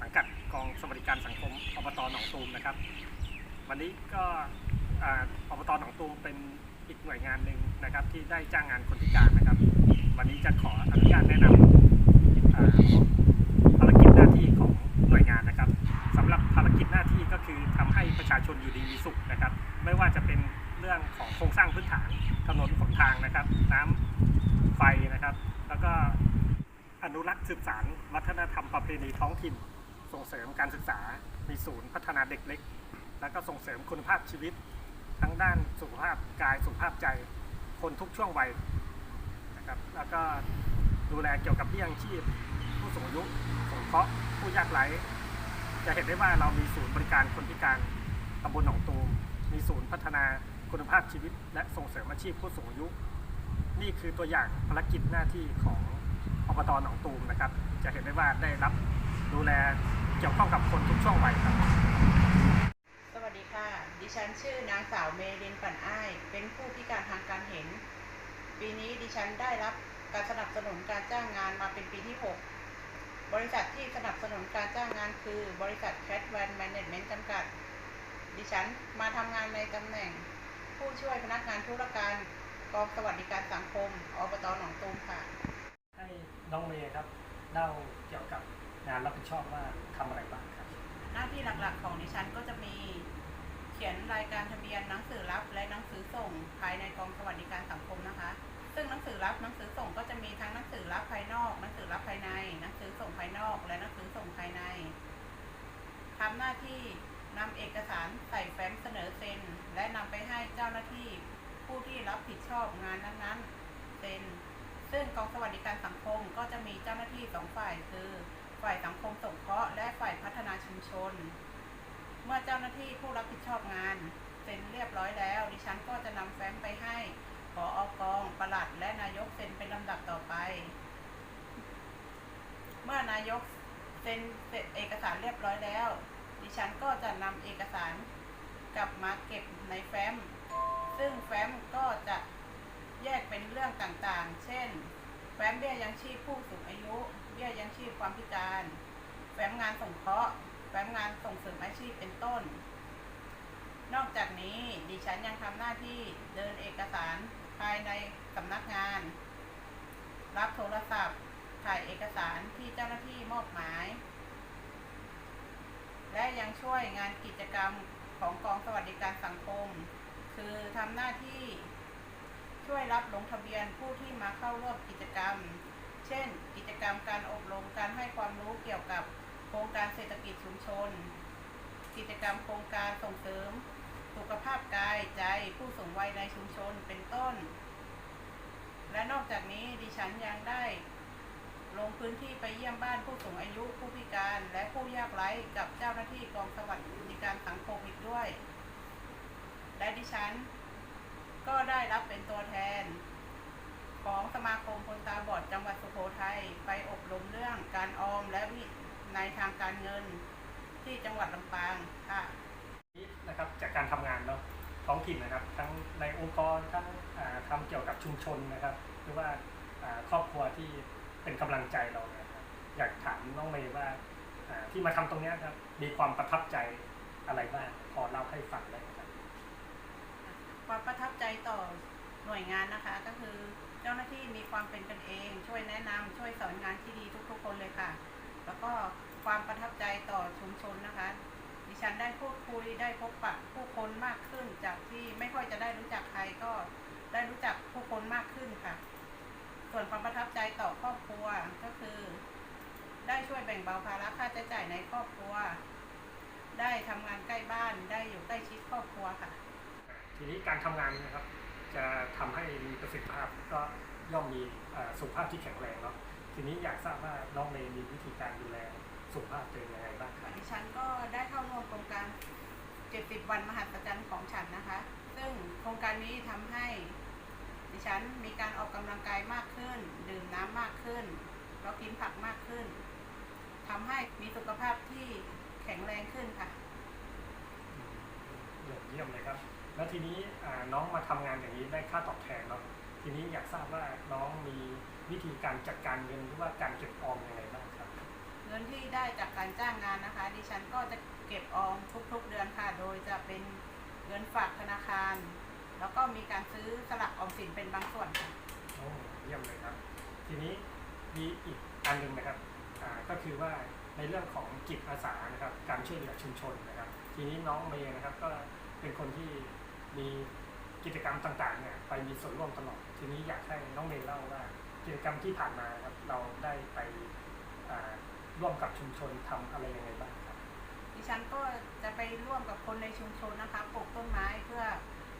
สังกัดกองสวัสดิการสังคมอบตหนองตูมนะครับ วันนี้ก็ออบตหนองตูมเป็นอีกหน่วยงานหนึ่งนะครับที่ได้จ้างงานคนพิการนะครับ วันนี้จะขออนุญาตแนะนำ อนุรักษ์สืบสานวัฒนธรรมประเพณีท้องถิ่น ส่งเสริมการศึกษา มีศูนย์พัฒนาเด็กเล็ก แล้วก็ส่งเสริมคุณภาพชีวิต ทั้งด้านสุขภาพกายสุขภาพใจ คนทุกช่วงวัยนะครับแล้วก็ดูแลเกี่ยวกับเบี้ยยังชีพ ผู้สูงอายุสงเคราะห์ผู้ยากไร้จะเห็นได้ว่าเรามีศูนย์บริการคนพิการตำบลหนองตูมมีศูนย์พัฒนาคุณภาพชีวิต และส่งเสริมอาชีพผู้สูงอายุ นี่คือตัวอย่างภารกิจหน้าที่ของ อบตหนองตูมนะครับ จะเห็นได้ว่าได้รับดูแลเกี่ยวข้องกับคนทุกช่วงวัยครับ สวัสดีค่ะ ดิฉันชื่อนางสาวเมรินปั่นอ้าย เป็นผู้พิการทางการเห็น ปีนี้ดิฉันได้รับการสนับสนุนการจ้างงานมาเป็นปีที่ 6 บริษัทที่สนับสนุนการจ้างงานคือบริษัท Cat Van Management จำกัด ดิฉันมาทำงานในตำแหน่ง ผู้ช่วยพนักงานธุรการกองสวัสดิการสังคมอบตหนองตูมค่ะ น้องเมย์ครับเล่าเกี่ยวกับงานรับผิดชอบว่าทำอะไรบ้างครับ หน้าที่หลักๆของดิฉันก็จะมีเขียนรายการทะเบียนหนังสือรับและหนังสือส่งภายในกองสวัสดิการสังคมนะคะ ซึ่งหนังสือรับหนังสือส่งก็จะมีทั้งหนังสือรับภายนอกหนังสือรับภายในหนังสือส่งภายนอก และหนังสือส่งภายในทำหน้าที่นำเอกสารใส่แฟ้มเสนอเซ็น และนำไปให้เจ้าหน้าที่ผู้ที่รับผิดชอบงานนั้นๆเซ็น ซึ่งกองสวัสดิการสังคมก็จะมีเจ้าหน้าที่สองฝ่ายคือ ฝ่ายสังคมสงเคราะห์และฝ่ายพัฒนาชุมชน เมื่อเจ้าหน้าที่ผู้รับผิดชอบงานเซ็นเรียบร้อยแล้ว ดิฉันก็จะนำแฟ้มไปให้ผออกองปลัดและนายกเซ็นเป็นลำดับต่อไป เมื่อนายกเซ็นเอกสารเรียบร้อยแล้ว ดิฉันก็จะนำเแฟ้มเบี้ยยังชีพผู้สูงอายุ เบี้ยยังชีพความพิการ แฟ้มงานสงเคราะห์ แฟ้มงานส่งเสริมอาชีพเป็นต้น นอกจากนี้ดิฉันยังทำหน้าที่เดินเอกสารภายในสำนักงาน รับโทรศัพท์ถ่ายเอกสารที่เจ้าหน้าที่มอบหมาย และยังช่วยงานกิจกรรมของกองสวัสดิการสังคม คือทำหน้าที่ ช่วยรับลงทะเบียนผู้ที่มาเข้าร่วมกิจกรรม เช่น กิจกรรมการอบรมการให้ความรู้เกี่ยวกับโครงการเศรษฐกิจชุมชน กิจกรรมโครงการส่งเสริม สุขภาพกายใจผู้สูงวัยในชุมชนเป็นต้น และนอกจากนี้ดิฉันยังได้ ลงพื้นที่ไปเยี่ยมบ้านผู้สูงอายุผู้พิการและผู้ยากไร้กับเจ้าหน้าที่กองสวัสดิการสังคมอีกด้วย และดิฉัน ก็ได้รับเป็นตัวแทน ของสมาคมคนตาบอดจังหวัดสุโขทัยไปอบรมเรื่องการออมและวิในยทางการเงินที่จังหวัดลำปางค่ะนี้นะครับจากการทำงานเนาะท้องถิ่นนะครับ ทั้งในองค์กรทั้งอ่าทำเกี่ยวกับชุมชนนะครับ หรือว่าครอบครัวที่เป็นกำลังใจเราเนี่ยอยากถามน้องเมย์ว่าที่มาทำตรงนี้ครับมีความประทับใจอะไรบ้างพอเล่าให้ฟังได้ไหมครับ ความประทับใจต่อหน่วยงานนะคะ ก็คือเจ้าหน้าที่มีความเป็นกันเอง ช่วยแนะนำช่วยสอนงานที่ดีทุกๆ คนเลยค่ะ แล้วก็ความประทับใจต่อชุมชนนะคะ ดิฉันได้พูดคุยได้พบปะผู้คนมากขึ้นจากที่ไม่ค่อยจะได้รู้จักใครก็ได้รู้จักผู้คนมากขึ้นค่ะ ส่วนความประทับใจต่อครอบครัวก็คือ ได้ช่วยแบ่งเบาภาระค่าใช้จ่ายในครอบครัว ได้ทำงานใกล้บ้านได้อยู่ใกล้ชิดครอบครัวค่ะ ทีนี้การทำงานนะครับ จะทำให้มีประสิทธิภาพก็ย่อมมีอ่าสุขภาพที่แข็งแรงเนาะทีนี้อยากทราบว่าน้องเมย์มีวิธีการดูแลสุขภาพตัวเองยังไงบ้างครับดิฉันก็ได้เข้าร่วมโครงการ 70 วันมหัศจรรย์ของฉันนะคะ ซึ่งโครงการนี้ทำให้ดิฉันมีการออกกำลังกายมากขึ้น ดื่มน้ำมากขึ้นแล้วกินผักมากขึ้นทำให้มีสุขภาพที่แข็งแรงขึ้นค่ะยอดเยี่ยมเลยครับ แล้วทีนี้อ่าน้องมาทำงานอย่างนี้ได้ค่าตอบแทนเนาะทีนี้อยากทราบว่าน้องมีวิธีการจัดการเงินหรือว่าการเก็บออมยังไงบ้างครับเงินที่ได้จากการจ้างงานนะคะ ดิฉันก็จะเก็บออมทุกๆเดือนค่ะ โดยจะเป็นเงินฝากธนาคาร แล้วก็มีการซื้อสลักออมสินเป็นบางส่วนค่ะโอ้เยี่ยมเลยครับ ทีนี้มีอีกอันหนึ่งนะครับอ่าก็คือว่าในเรื่องของจิตอาสานะครับ การช่วยเหลือชุมชนนะครับ ทีนี้น้องเมย์นะครับก็เป็นคนที่ มีกิจกรรมต่างๆเนี่ยไปมีส่วนร่วมตลอด ทีนี้อยากให้น้องเมย์เล่าว่า กิจกรรมที่ผ่านมาครับเราได้ไปร่วมกับชุมชนทำอะไรยังไงบ้างครับดิฉันก็จะไปร่วมกับคนในชุมชนนะคะปลูกต้นไม้เพื่อ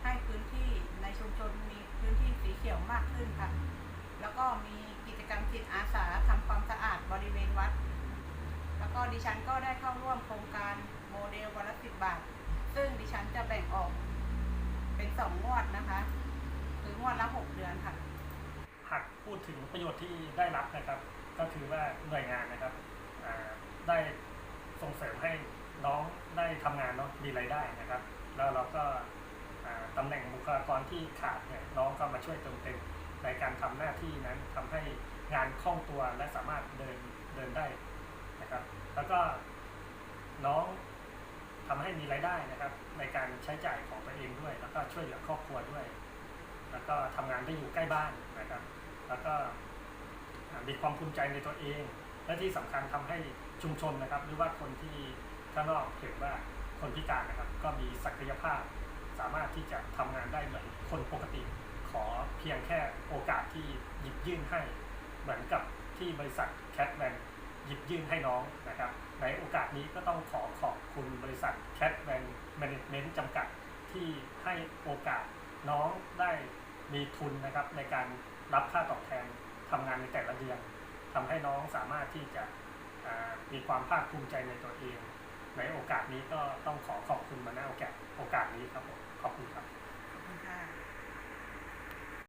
ให้พื้นที่ในชุมชนมีพื้นที่สีเขียวมากขึ้นค่ะ แล้วก็มีกิจกรรมจิตอาสาทำความสะอาดบริเวณวัด แล้วก็ดิฉันก็ได้เข้าร่วมโครงการโมเดลวันละสิบบาท ซึ่งดิฉันจะแบ่งออกเป็นสองงวดนะคะ คืองวดละหกเดือนค่ะ หากพูดถึง ประโยชน์ที่ได้รับนะครับ ก็คือว่าหน่วยงานนะครับได้ส่งเสริมให้น้องได้ทำงานเนาะมีรายได้นะครับ แล้วเราก็อ่าตำแหน่งบุคลากรที่ขาดเนี่ยน้องก็มาช่วยเติมเต็มในการทำหน้าที่นั้นทำให้งานคล่องตัวและสามารถเดินเดินได้นะครับ แล้วก็น้องทำให้มีรายได้นะครับ ในการใช้จ่ายของตัวเองด้วย แล้วก็ช่วยเหลือครอบครัวด้วย แล้วก็ทำงานได้อยู่ใกล้บ้านนะครับ แล้วก็มีความภูมิใจในตัวเอง และที่สำคัญทำให้ชุมชนนะครับ หรือว่าคนที่ข้างนอกเห็นว่าคนพิการนะครับ ก็มีศักยภาพ สามารถที่จะทำงานได้เหมือนคนปกติ ขอเพียงแค่โอกาสที่หยิบยื่นให้ เหมือนกับที่บริษัทแคทแมนหยิบยื่นให้น้องนะครับ ในโอกาสนี้ก็ต้องขอขอบคุณบริษัทแคทแมนแมネจเมนต์จำกัดที่ให้โอกาสน้องได้มีทุนนะครับในการ รับค่าตอบแทนทำงานในแต่ละเดือนทำให้น้องสามารถที่จะมีความภาคภูมิใจในตัวเอง ในโอกาสนี้ก็ต้องขอขอบคุณมาณโอกาสโอกาสนี้ครับผมขอบคุณครับ